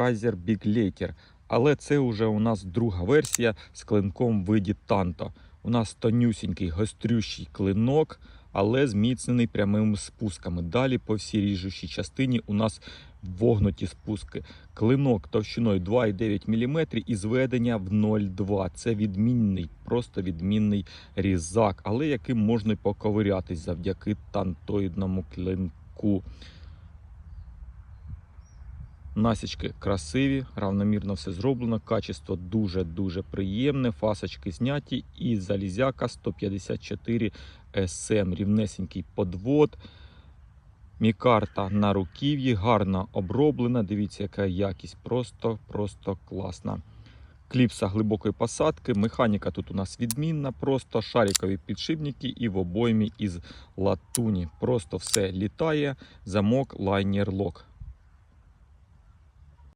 Kaiser Big. Але це вже у нас друга версія з клинком в виді танто. У нас тонюсінький гострющий клинок, але зміцнений прямими спусками. Далі по всій ріжучій частині у нас вогнуті спуски. Клинок товщиною 2,9 мм і зведення в 0,2. Це відмінний, просто відмінний різак, але яким можна поковирятись завдяки тантоїдному клинку. Насічки красиві, равномірно все зроблено, качество дуже-дуже приємне, фасочки зняті і залізяка 154 SM, рівнесенький подвод. Мікарта на руків'ї, гарно оброблена. Дивіться, яка якість, просто, просто класна. Кліпса глибокої посадки. Механіка тут у нас відмінна, просто шарикові підшипники і в обоймі із латуні. Просто все літає. Замок лайнер лок.